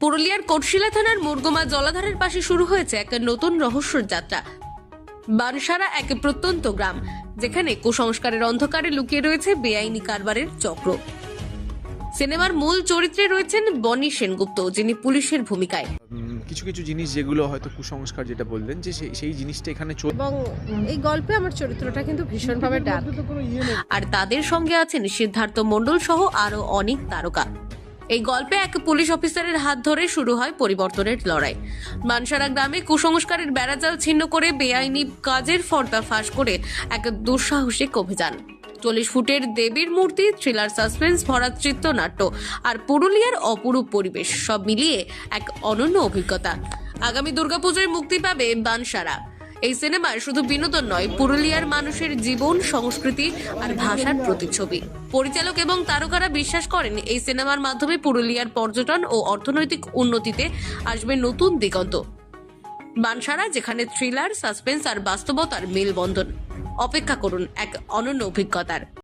পুরুলিয়ার কোটশিলা থানার মুরগুমা জলাধারের পাশে শুরু হয়েছে এক নতুন রহস্যর যাত্রা। বানসারা এক প্রত্যন্ত গ্রাম, যেখানে কুসংস্কারের অন্ধকারে লুকিয়ে রয়েছে বেআইনি কারবারের চক্র। সিনেমার মূল চরিত্রে রয়েছেন বনি সেনগুপ্ত যিনি পুলিশের ভূমিকায়। কিছু কিছু জিনিস যেগুলো হয়তো কুসংস্কার যেটা বললেন যে সেই সেই জিনিসটা এখানে চল এবং এই গল্পে আমার চরিত্রটা কিন্তু ভীষণভাবে ডার্ক আর তাদের সঙ্গে আছেন সিদ্ধার্থ মণ্ডল সহ আরও অনেক তারকা। এই গল্পে এক পুলিশ অফিসারের হাত ধরে শুরু হয় পরিবর্তনের লড়াই। মানসারা গ্রামে কুসংস্কারের বেড়াজাল ছিন্ন করে বেআইনি কাজের ফর্দা ফাঁস করে এক দুঃসাহসিক অভিযান। চল্লিশ ফুটের দেবীর মূর্তি থ্রিলার সাসপেন্স ভরা চিত্রনাট্য আর পুরুলিয়ার অপরূপ পরিবেশ, সব মিলিয়ে এক অনন্য অভিজ্ঞতা। আগামী দুর্গাপুজোয় মুক্তি পাবে বানসারা। এই সিনেমায় শুধু বিনোদন নয়, পুরুলিয়ার মানুষের জীবন, সংস্কৃতি আর ভাষার প্রতিচ্ছবি। পরিচালক এবং তারকারা বিশ্বাস করেন, এই সিনেমার মাধ্যমে পুরুলিয়ার পর্যটন ও অর্থনৈতিক উন্নতিতে আসবে নতুন দিগন্ত। বানসারা, যেখানে থ্রিলার সাসপেন্স আর বাস্তবতার মেলবন্ধন। অপেক্ষা করুন এক অনন্য অভিজ্ঞতার।